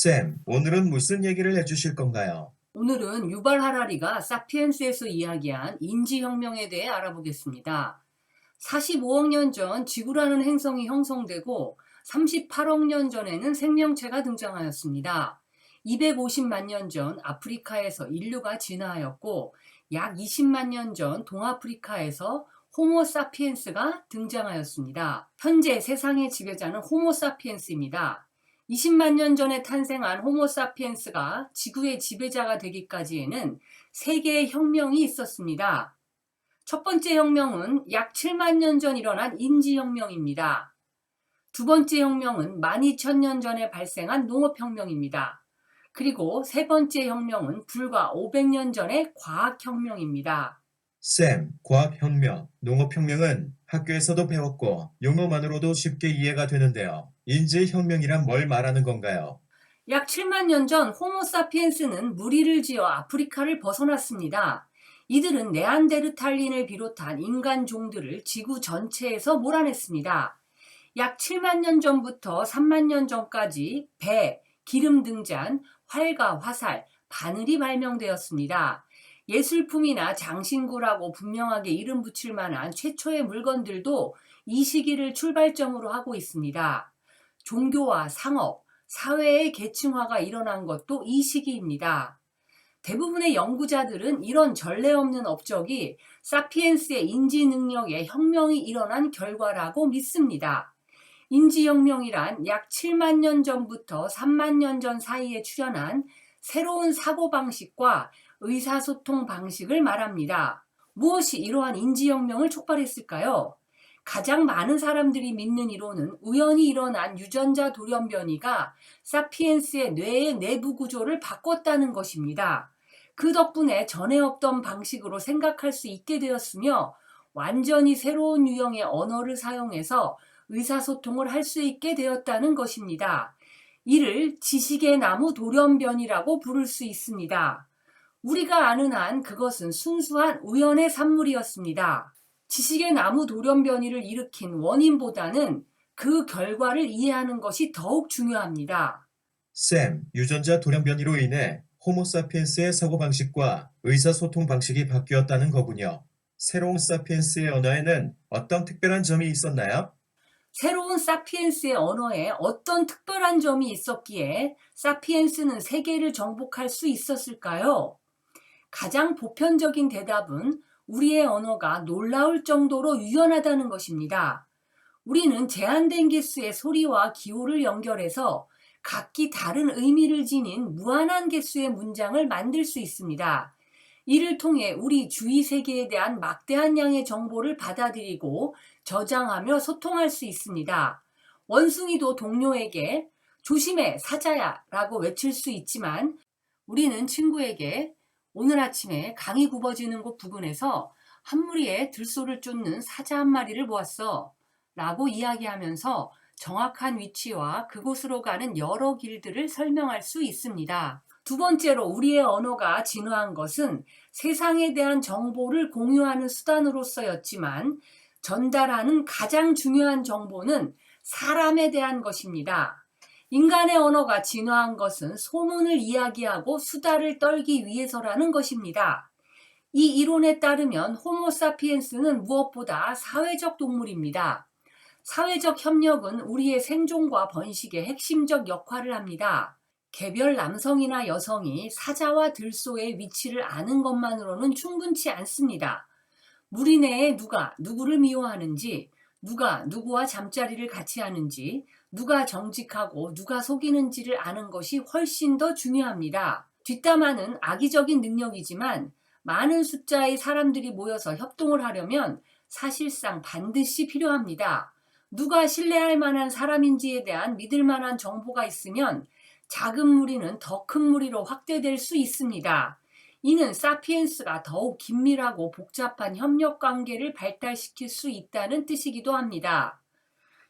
쌤, 오늘은 무슨 얘기를 해주실 건가요? 오늘은 유발 하라리가 사피엔스에서 이야기한 인지혁명에 대해 알아보겠습니다. 45억 년 전 지구라는 행성이 형성되고 38억 년 전에는 생명체가 등장하였습니다. 250만 년 전 아프리카에서 인류가 진화하였고 약 20만 년 전 동아프리카에서 호모 사피엔스가 등장하였습니다. 현재 세상의 지배자는 호모 사피엔스입니다. 20만 년 전에 탄생한 호모 사피엔스가 지구의 지배자가 되기까지에는 세 개의 혁명이 있었습니다. 첫 번째 혁명은 약 7만 년 전 일어난 인지혁명입니다. 두 번째 혁명은 12,000년 전에 발생한 농업혁명입니다. 그리고 세 번째 혁명은 불과 500년 전의 과학혁명입니다. 쌤, 과학혁명, 농업혁명은 학교에서도 배웠고 용어만으로도 쉽게 이해가 되는데요. 인지혁명이란 뭘 말하는 건가요? 약 7만 년 전 호모사피엔스는 무리를 지어 아프리카를 벗어났습니다. 이들은 네안데르탈린을 비롯한 인간 종들을 지구 전체에서 몰아냈습니다. 약 7만 년 전부터 3만 년 전까지 배, 기름 등잔, 활과 화살, 바늘이 발명되었습니다. 예술품이나 장신구라고 분명하게 이름 붙일 만한 최초의 물건들도 이 시기를 출발점으로 하고 있습니다. 종교와 상업, 사회의 계층화가 일어난 것도 이 시기입니다. 대부분의 연구자들은 이런 전례 없는 업적이 사피엔스의 인지 능력에 혁명이 일어난 결과라고 믿습니다. 인지혁명이란 약 7만 년 전부터 3만 년 전 사이에 출현한 새로운 사고방식과 의사소통 방식을 말합니다. 무엇이 이러한 인지혁명을 촉발했을까요? 가장 많은 사람들이 믿는 이론은 우연히 일어난 유전자 돌연변이가 사피엔스의 뇌의 내부 구조를 바꿨다는 것입니다. 그 덕분에 전에 없던 방식으로 생각할 수 있게 되었으며 완전히 새로운 유형의 언어를 사용해서 의사소통을 할 수 있게 되었다는 것입니다. 이를 지식의 나무 돌연변이라고 부를 수 있습니다. 우리가 아는 한 그것은 순수한 우연의 산물이었습니다. 지식의 나무 돌연변이를 일으킨 원인보다는 그 결과를 이해하는 것이 더욱 중요합니다. 쌤, 유전자 돌연변이로 인해 호모사피엔스의 사고방식과 의사소통 방식이 바뀌었다는 거군요. 새로운 사피엔스의 언어에는 어떤 특별한 점이 있었나요? 새로운 사피엔스의 언어에 어떤 특별한 점이 있었기에 사피엔스는 세계를 정복할 수 있었을까요? 가장 보편적인 대답은 우리의 언어가 놀라울 정도로 유연하다는 것입니다. 우리는 제한된 개수의 소리와 기호를 연결해서 각기 다른 의미를 지닌 무한한 개수의 문장을 만들 수 있습니다. 이를 통해 우리 주위 세계에 대한 막대한 양의 정보를 받아들이고 저장하며 소통할 수 있습니다. 원숭이도 동료에게 조심해 사자야 라고 외칠 수 있지만 우리는 친구에게 오늘 아침에 강이 굽어지는 곳 부근에서 한 무리의 들소를 쫓는 사자 한 마리를 보았어 라고 이야기하면서 정확한 위치와 그곳으로 가는 여러 길들을 설명할 수 있습니다. 두 번째로 우리의 언어가 진화한 것은 세상에 대한 정보를 공유하는 수단으로서였지만 전달하는 가장 중요한 정보는 사람에 대한 것입니다. 인간의 언어가 진화한 것은 소문을 이야기하고 수다를 떨기 위해서라는 것입니다. 이 이론에 따르면 호모사피엔스는 무엇보다 사회적 동물입니다. 사회적 협력은 우리의 생존과 번식의 핵심적 역할을 합니다. 개별 남성이나 여성이 사자와 들소의 위치를 아는 것만으로는 충분치 않습니다. 무리 내에 누가 누구를 미워하는지, 누가 누구와 잠자리를 같이 하는지, 누가 정직하고 누가 속이는지를 아는 것이 훨씬 더 중요합니다. 뒷담화는 악의적인 능력이지만 많은 숫자의 사람들이 모여서 협동을 하려면 사실상 반드시 필요합니다. 누가 신뢰할 만한 사람인지에 대한 믿을 만한 정보가 있으면 작은 무리는 더 큰 무리로 확대될 수 있습니다. 이는 사피엔스가 더욱 긴밀하고 복잡한 협력 관계를 발달시킬 수 있다는 뜻이기도 합니다.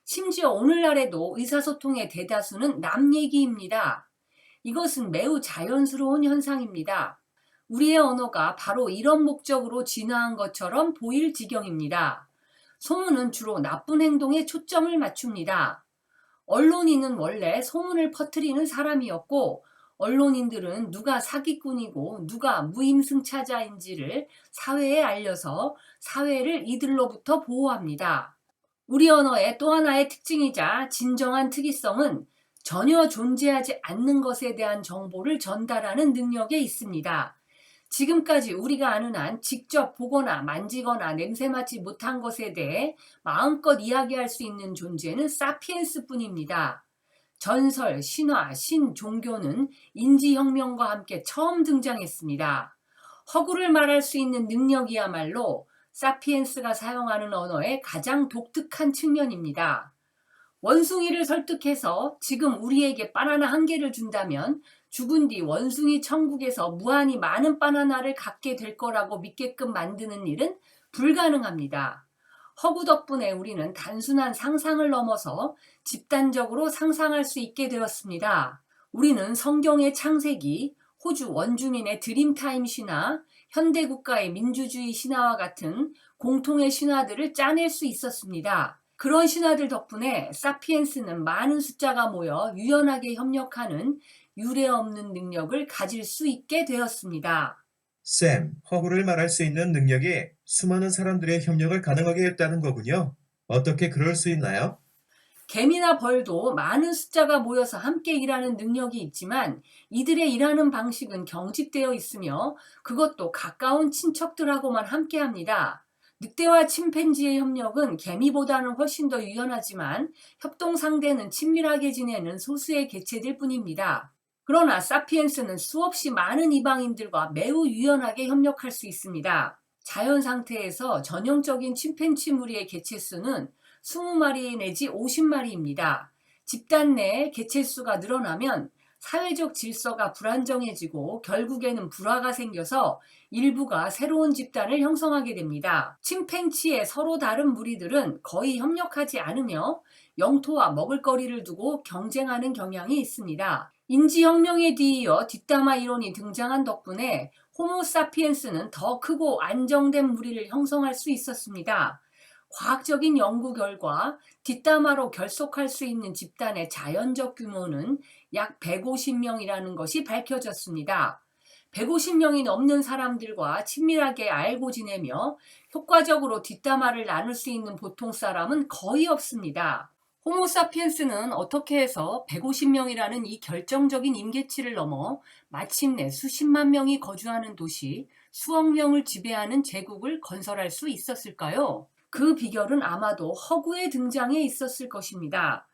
심지어 오늘날에도 의사소통의 대다수는 남 얘기입니다. 이것은 매우 자연스러운 현상입니다. 우리의 언어가 바로 이런 목적으로 진화한 것처럼 보일 지경입니다. 소문은 주로 나쁜 행동에 초점을 맞춥니다. 언론인은 원래 소문을 퍼뜨리는 사람이었고 언론인들은 누가 사기꾼이고 누가 무임승차자인지를 사회에 알려서 사회를 이들로부터 보호합니다. 우리 언어의 또 하나의 특징이자 진정한 특이성은 전혀 존재하지 않는 것에 대한 정보를 전달하는 능력에 있습니다. 지금까지 우리가 아는 한 직접 보거나 만지거나 냄새 맡지 못한 것에 대해 마음껏 이야기할 수 있는 존재는 사피엔스 뿐입니다. 전설, 신화, 신, 종교는 인지혁명과 함께 처음 등장했습니다. 허구를 말할 수 있는 능력이야말로 사피엔스가 사용하는 언어의 가장 독특한 측면입니다. 원숭이를 설득해서 지금 우리에게 바나나 한 개를 준다면 죽은 뒤 원숭이 천국에서 무한히 많은 바나나를 갖게 될 거라고 믿게끔 만드는 일은 불가능합니다. 허구 덕분에 우리는 단순한 상상을 넘어서 집단적으로 상상할 수 있게 되었습니다. 우리는 성경의 창세기, 호주 원주민의 드림타임 신화, 현대 국가의 민주주의 신화와 같은 공통의 신화들을 짜낼 수 있었습니다. 그런 신화들 덕분에 사피엔스는 많은 숫자가 모여 유연하게 협력하는 유례 없는 능력을 가질 수 있게 되었습니다. 쌤, 허구를 말할 수 있는 능력이 수많은 사람들의 협력을 가능하게 했다는 거군요. 어떻게 그럴 수 있나요? 개미나 벌도 많은 숫자가 모여서 함께 일하는 능력이 있지만 이들의 일하는 방식은 경직되어 있으며 그것도 가까운 친척들하고만 함께 합니다. 늑대와 침팬지의 협력은 개미보다는 훨씬 더 유연하지만 협동 상대는 친밀하게 지내는 소수의 개체들 뿐입니다. 그러나 사피엔스는 수없이 많은 이방인들과 매우 유연하게 협력할 수 있습니다. 자연 상태에서 전형적인 침팬치 무리의 개체 수는 20마리 내지 50마리입니다. 집단 내 개체 수가 늘어나면 사회적 질서가 불안정해지고 결국에는 불화가 생겨서 일부가 새로운 집단을 형성하게 됩니다. 침팬치의 서로 다른 무리들은 거의 협력하지 않으며 영토와 먹을거리를 두고 경쟁하는 경향이 있습니다. 인지혁명에 뒤이어 뒷담화 이론이 등장한 덕분에 호모사피엔스는 더 크고 안정된 무리를 형성할 수 있었습니다. 과학적인 연구 결과 뒷담화로 결속할 수 있는 집단의 자연적 규모는 약 150명이라는 것이 밝혀졌습니다. 150명이 넘는 사람들과 친밀하게 알고 지내며 효과적으로 뒷담화를 나눌 수 있는 보통 사람은 거의 없습니다. 호모사피엔스는 어떻게 해서 150명이라는 이 결정적인 임계치를 넘어 마침내 수십만 명이 거주하는 도시, 수억 명을 지배하는 제국을 건설할 수 있었을까요? 그 비결은 아마도 허구의 등장에 있었을 것입니다.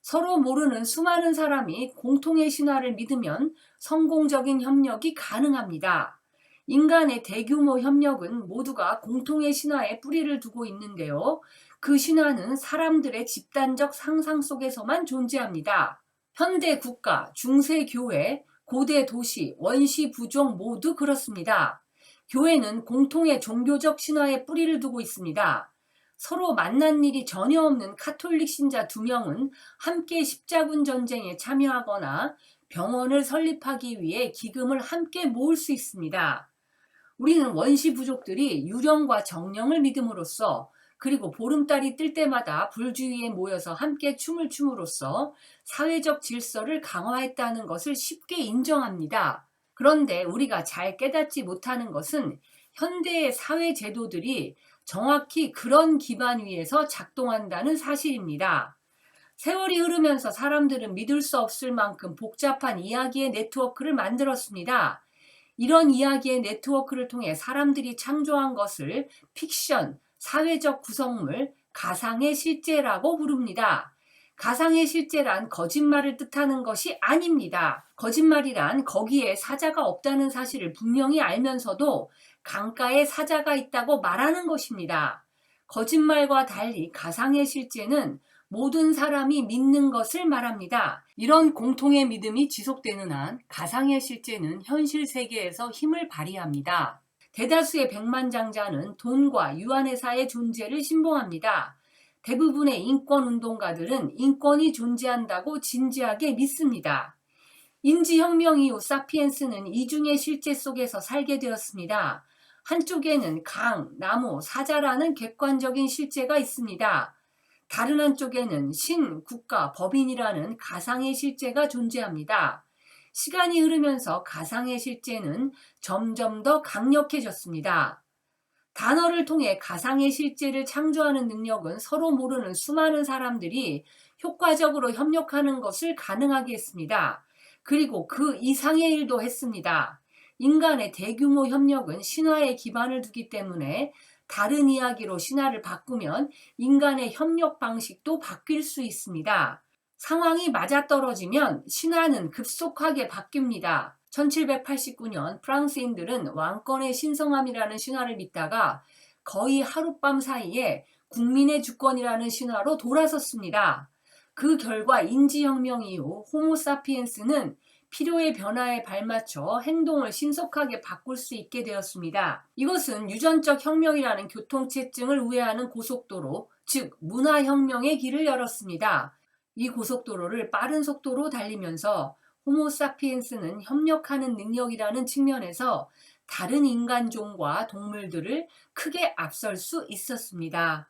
서로 모르는 수많은 사람이 공통의 신화를 믿으면 성공적인 협력이 가능합니다. 인간의 대규모 협력은 모두가 공통의 신화에 뿌리를 두고 있는데요. 그 신화는 사람들의 집단적 상상 속에서만 존재합니다. 현대 국가, 중세 교회, 고대 도시, 원시 부족 모두 그렇습니다. 교회는 공통의 종교적 신화에 뿌리를 두고 있습니다. 서로 만난 일이 전혀 없는 카톨릭 신자 두 명은 함께 십자군 전쟁에 참여하거나 병원을 설립하기 위해 기금을 함께 모을 수 있습니다. 우리는 원시 부족들이 유령과 정령을 믿음으로써 그리고 보름달이 뜰 때마다 불주위에 모여서 함께 춤을 춤으로써 사회적 질서를 강화했다는 것을 쉽게 인정합니다. 그런데 우리가 잘 깨닫지 못하는 것은 현대의 사회 제도들이 정확히 그런 기반 위에서 작동한다는 사실입니다. 세월이 흐르면서 사람들은 믿을 수 없을 만큼 복잡한 이야기의 네트워크를 만들었습니다. 이런 이야기의 네트워크를 통해 사람들이 창조한 것을 픽션, 사회적 구성물, 가상의 실제라고 부릅니다. 가상의 실제란 거짓말을 뜻하는 것이 아닙니다. 거짓말이란 거기에 사자가 없다는 사실을 분명히 알면서도 강가에 사자가 있다고 말하는 것입니다. 거짓말과 달리 가상의 실제는 모든 사람이 믿는 것을 말합니다. 이런 공통의 믿음이 지속되는 한 가상의 실제는 현실 세계에서 힘을 발휘합니다. 대다수의 백만장자는 돈과 유한회사의 존재를 신봉합니다. 대부분의 인권운동가들은 인권이 존재한다고 진지하게 믿습니다. 인지혁명 이후 사피엔스는 이중의 실제 속에서 살게 되었습니다. 한쪽에는 강, 나무, 사자라는 객관적인 실제가 있습니다. 다른 한쪽에는 신, 국가, 법인이라는 가상의 실제가 존재합니다. 시간이 흐르면서 가상의 실제는 점점 더 강력해졌습니다. 단어를 통해 가상의 실제를 창조하는 능력은 서로 모르는 수많은 사람들이 효과적으로 협력하는 것을 가능하게 했습니다. 그리고 그 이상의 일도 했습니다. 인간의 대규모 협력은 신화에 기반을 두기 때문에 다른 이야기로 신화를 바꾸면 인간의 협력 방식도 바뀔 수 있습니다. 상황이 맞아떨어지면 신화는 급속하게 바뀝니다. 1789년 프랑스인들은 왕권의 신성함이라는 신화를 믿다가 거의 하룻밤 사이에 국민의 주권이라는 신화로 돌아섰습니다. 그 결과 인지혁명 이후 호모사피엔스는 필요의 변화에 발맞춰 행동을 신속하게 바꿀 수 있게 되었습니다. 이것은 유전적 혁명이라는 교통체증을 우회하는 고속도로, 즉 문화혁명의 길을 열었습니다. 이 고속도로를 빠른 속도로 달리면서 호모사피엔스는 협력하는 능력이라는 측면에서 다른 인간종과 동물들을 크게 앞설 수 있었습니다.